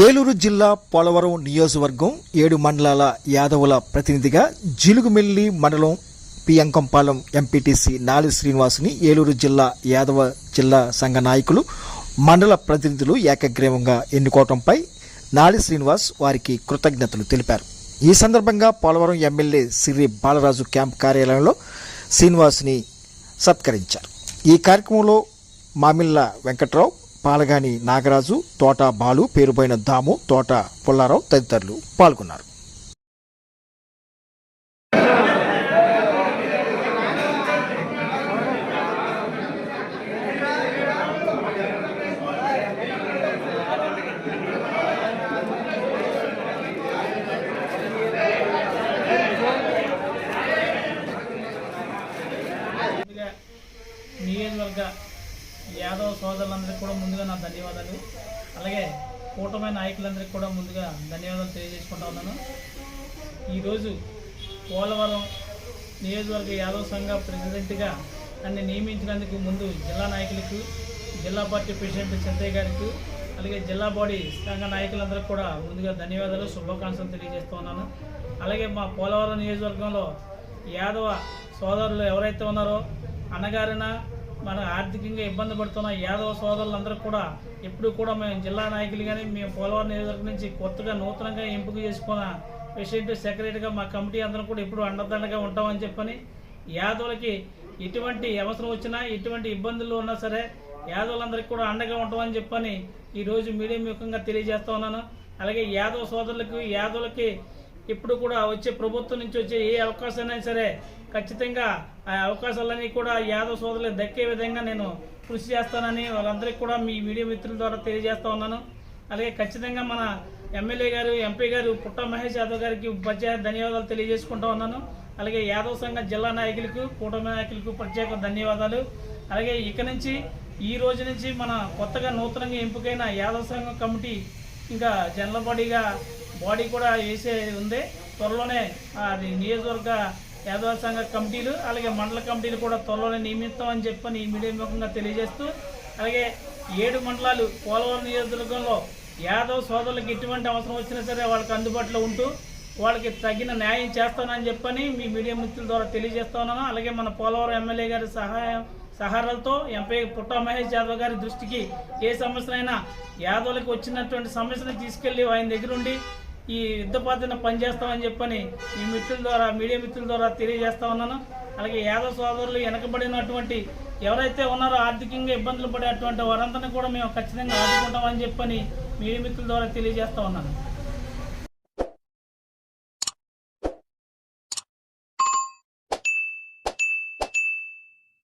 ఏలూరు జిల్లా పోలవరం నియోజకవర్గం ఏడు మండలాల యాదవుల ప్రతినిధిగా జిలుగుమిల్లి మండలం పియంకంపాలెం ఎంపీటీసీ నాలి శ్రీనివాసుని ఏలూరు జిల్లా యాదవ జిల్లా సంఘ నాయకులు మండల ప్రతినిధులు ఏకగ్రీవంగా ఎన్నుకోవడంపై నాలి శ్రీనివాస్ వారికి కృతజ్ఞతలు తెలిపారు. ఈ సందర్భంగా పోలవరం ఎమ్మెల్యే సిరి బాలరాజు క్యాంప్ కార్యాలయంలో శ్రీనివాస్ని సత్కరించారు. ఈ కార్యక్రమంలో మామిళ్ళ వెంకట్రావు పాలగాని నాగరాజు తోట బాలు పేరుపోయిన దాము తోట పుల్లారావు తదితరులు పాల్గొన్నారు. నియోజకవర్గ యాదవ సోదరులందరికీ కూడా ముందుగా నా ధన్యవాదాలు. అలాగే కూటమి నాయకులందరికీ కూడా ముందుగా ధన్యవాదాలు తెలియజేసుకుంటా ఉన్నాను. ఈరోజు పోలవరం నియోజకవర్గ యాదవ సంఘ ప్రెసిడెంట్గా నన్ను నియమించినందుకు ముందు జిల్లా నాయకులకు జిల్లా పార్టీ ప్రెసిడెంట్ చింతయ్య గారికి అలాగే జిల్లా బాడీ సంఘ నాయకులందరికీ కూడా ముందుగా ధన్యవాదాలు శుభాకాంక్షలు తెలియజేస్తూ ఉన్నాను. అలాగే మా పోలవరం నియోజకవర్గంలో యాదవ సోదరులు ఎవరైతే ఉన్నారో అన్నగారిన మన ఆర్థికంగా ఇబ్బంది పడుతున్న యాదవ సోదరులందరూ కూడా ఎప్పుడు కూడా మేము జిల్లా నాయకులు కానీ మేము పోలవరం నియోజకవర్గం నుంచి కొత్తగా నూతనంగా ఎంపిక చేసుకున్న ప్రెసిడెంట్ సెక్రటరీగా మా కమిటీ అందరం కూడా ఎప్పుడు అండదండగా ఉంటామని చెప్పని యాదవులకి ఎటువంటి అవసరం వచ్చినా ఎటువంటి ఇబ్బందులు ఉన్నా సరే యాదవులందరికీ కూడా అండగా ఉంటామని చెప్పని ఈరోజు మీడియా ముఖంగా తెలియజేస్తా ఉన్నాను. అలాగే యాదవ సోదరులకు యాదవులకి ఇప్పుడు కూడా వచ్చే ప్రభుత్వం నుంచి వచ్చే ఏ అవకాశాన్ని సరే ఖచ్చితంగా ఆ అవకాశాలన్నీ కూడా యాదవ సోదరులకు దక్కే విధంగా నేను కృషి చేస్తానని వాళ్ళందరికీ కూడా మీ వీడియో మిత్రుల ద్వారా తెలియజేస్తా ఉన్నాను. అలాగే ఖచ్చితంగా మన ఎమ్మెల్యే గారు ఎంపీ గారు పుట్ట మహేష్ యాదవ్ గారికి ప్రత్యేక ధన్యవాదాలు తెలియజేసుకుంటా ఉన్నాను. అలాగే యాదవ్ సంఘ జిల్లా నాయకులకు కూటమి నాయకులకు ప్రత్యేక ధన్యవాదాలు. అలాగే ఇక నుంచి ఈ రోజు నుంచి మన కొత్తగా నూతనంగా ఎంపికైన యాదవ్ సంఘం కమిటీ ఇంకా జనరల్ బాడీగా బాడీ కూడా వేసే ఉంది. త్వరలోనే అది నియోజకవర్గ యాదవ సంఘ కమిటీలు అలాగే మండల కమిటీలు కూడా త్వరలోనే నియమిస్తామని చెప్పని ఈ మీడియా ముఖంగా తెలియజేస్తూ అలాగే ఏడు మండలాలు పోలవరం నియోజకవర్గంలో యాదవ్ సోదరులకు ఎటువంటి అవసరం వచ్చినా సరే వాళ్ళకి అందుబాటులో ఉంటూ వాళ్ళకి తగిన న్యాయం చేస్తానని చెప్పని మీ మీడియా మిత్రుల ద్వారా తెలియజేస్తున్నాను అలాగే మన పోలవరం ఎమ్మెల్యే గారి సహాయం సహారాలతో ఎంపీ పుట్ట మహేష్ యాదవ్ గారి దృష్టికి ఏ సమస్యనైనా యాదవులకు వచ్చినటువంటి సమస్యను తీసుకెళ్ళి ఆయన దగ్గరుండి ఈ యుద్ధ పాత్రను పనిచేస్తామని చెప్పని మీ మిత్రుల ద్వారా మీడియా మిత్రుల ద్వారా తెలియజేస్తా ఉన్నాను. అలాగే యాదవ సోదరులు వెనకబడినటువంటి ఎవరైతే ఉన్నారో ఆర్థికంగా ఇబ్బందులు పడేటువంటి వారందరినీ కూడా మేము ఖచ్చితంగా ఆదుకుంటామని చెప్పని మీడియా మిత్రుల ద్వారా తెలియజేస్తా ఉన్నాను.